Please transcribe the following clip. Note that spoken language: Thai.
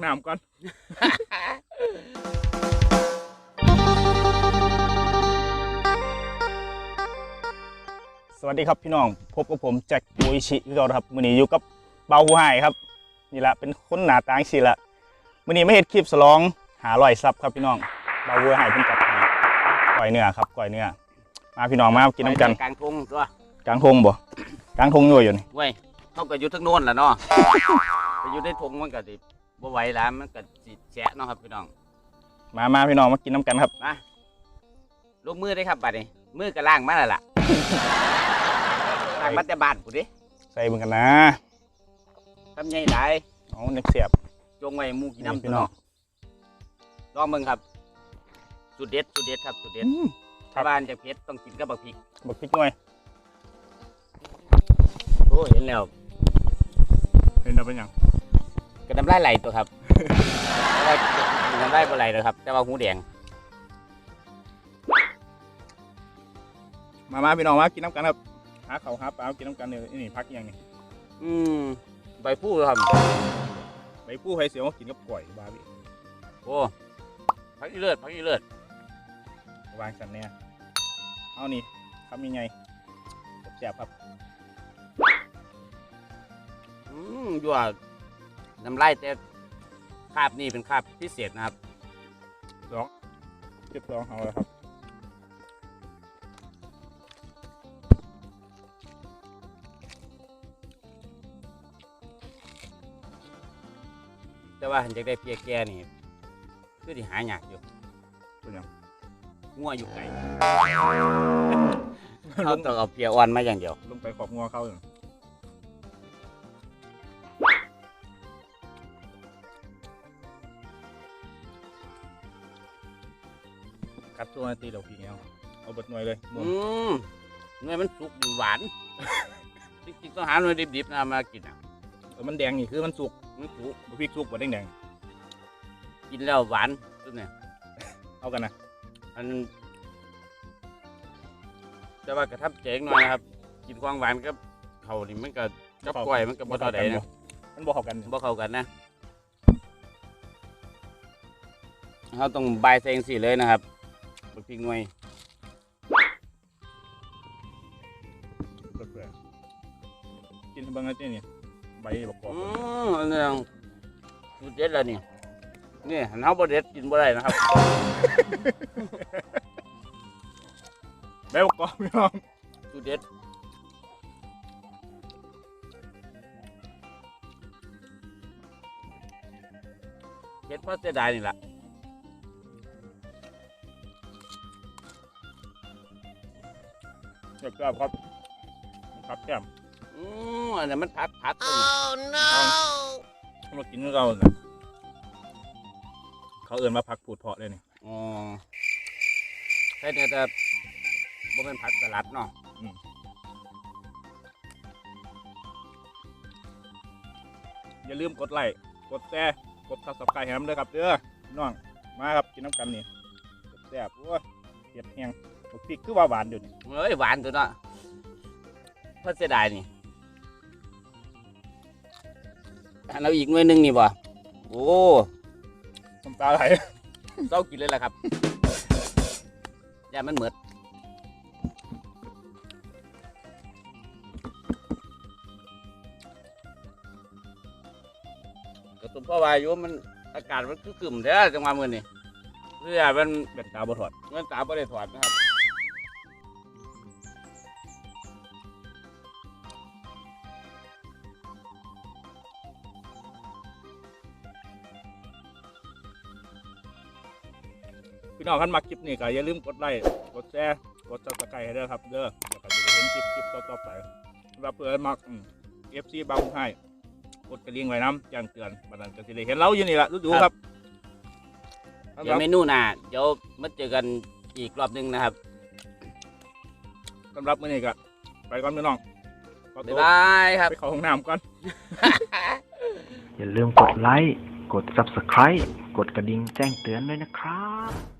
องน้ำก่อน สวัสดีครับพี่น้อง พบกับผมแจ็คปุยชิคือเราครับมื้อนี้อยู่กับเบาหูหายครับ นี่แหละเป็นคนหน้าตาสิละมื้อนี้ไม่เห็นคลิปสลอง หาลอยซับครับพี่น้องเบาหูหายเพิ่นจัดให้ก่อยเนื้อครับก่อยเนื้อมาพี่น้องมากินน้ำกันกลางทุ่งตัวกลางทงบ่กลางทงอยู่อยู่นี่เว้ยเขาก็อยู่ทั้งโน้นแหละเนาะ ไปอยู่ในทุ่งมันก็สิ บ่ไหวแล้วมันก็สิแฉะเนาะครับพี่น้อง มามาพี่น้องมากินน้ำกันครับมาลงมือได้ครับบัดนี้ มือก็ล้างมาแล้วล่ะล้างมาแต่บ้านผู้ดิใส่เบิ่งกันนะทำใหญ่หลายเอาเน็กเสียบ จงไว้หมูกินนี่น้ำพี่พี่น้น้อองงลองเบิ่งครับสุดเด็ดสุดเด็ดครับสุดเด็ดอืมครัถ้าบ บ้านจะเผ็ดต้องกินกับบักพริกบักพริกหน่อยโอ้เห็นแล้ว เห็นเราเป็นหยัง ก็น้ำลายไหลตัวครับแต่ว่าน้ำลายบ่ไหลเลยครับ แต่ว่าหูแดง มามาพี่น้องมากินน้ำกันครับหาเขาวหาปลากินน้ำกันเนี่ยนี่พักอหย่างนี้อืมใบพูครับใบผู้ไผ่เสียวมากินกับก่อยบาร์บี้โอ้พักอีเลือดพักอีเลือดวางสันเนี่ยเอานี่ทำยังไงแซ่บๆครับอืมยั่ว น้ำลายแต่คาบนี่เป็นคาบพิเศษนะครับเรียบร้อยเอาเลยครับแต่ว่าหันจากได้เพียแก่นี่คือที่หายากอยู่เป็นหยังงัวอยู่ไกล เขาต้องเอาเพียอ่อนมาอย่างเดียว ลงไปขอบงัวเข้าอยู่ กัดตัวนาทีเดียวพี่เอาเอาเบดหน่วยเลยหมุอืนมหน่วยมันสุกอยู่หวานจริงๆต้องหาหน่วยดิบๆนะมากินอะเออมันแดงนี่คือมันสุกมันสุกบ่พริกสุกบ่แดงแดงกินแล้วหวานสุดเนี่ยๆเอากันนะอันแต่ว่ากระทับเจ๋งหน่อยนะครับกินความหวานกับเขานี่มันก็กับกล้วยมันก็บ่เท่าใดนะมันบ่เข้ากันบ่เข้ากันนะเราต้องบายเซงสิเลยนะครับ บักพริกหน่วยเปื่อยๆกินให้เบิ่งนะเจ้นี่ใบบักกอกอืมอันนี้สุดเด็ดแล้วนี่นี่หันเฮาบ่เด็ดกินบ่ได้นะครับ ใบบักกอกพี่น้องสุดเด็ดเฮ็ดเพราะเสียดายนี่ล่ะ เกือบๆครับครับแก้มอืมอันนั้นมันผัดผัดตัวนี้มากินกับเราน่ะเขาเอื่นมาพักผูดเพาะเลยนี่อ๋อแค่นี้แต่บ่เป็นผัดสลัดเนาะอย่าลืมกดไลค์กดแชร์กดซับสไครต์ให้น้ำเด้อครับเด้อพี่น้องมาครับกินน้ำกันนี่แซ่บๆโอ้ยเผ็ดแห้ง บักพริกคือว่าหวานอยู่นี่เอ้ยหวานตัวเนาะเพราะเสียดายนี่อันเราอีกหน่วยหนึงนี่บ่โอ้น้ำตาไหลเศร้ากินเลยล่ะครับอย่ามันเหมือดก็ตุ่มพ่อวาอยุมันอากาศมันคือกึ่มแท้จังหวะมื้อนี้เรือมัน เป็นตาบ่ถอด เงินตาบ่ได้ถอดนะครับ พี่น้องคันมาคลิปนี้ก็อย่าลืมกดไลค์กดแชร์กดซับสไครต์ให้เด้อครับเด้อแล้วก็จะได้เห็นคลิปคลิปต่อๆไปสำหรับเพื่อนมักเอฟซีบางให้กดกระดิ่งไว้น้ำแจ้งเตือนบัดนั้นก็สิได้เห็นเราอยู่นี่ล่ะดูๆครับเดี๋ยวเมนูหน้าเดี๋ยวมาเจอกันอีกรอบหนึงนะครับสำหรับมื้อนี้ก็ไปก่อนพี่น้องขอตับ๊ายวบายครับไปเข้าห้องน้ำก่อน อย่าลืมกดไลค์ กด Subscribe กดกระดิ่งแจ้งเตือนด้วยนะครับ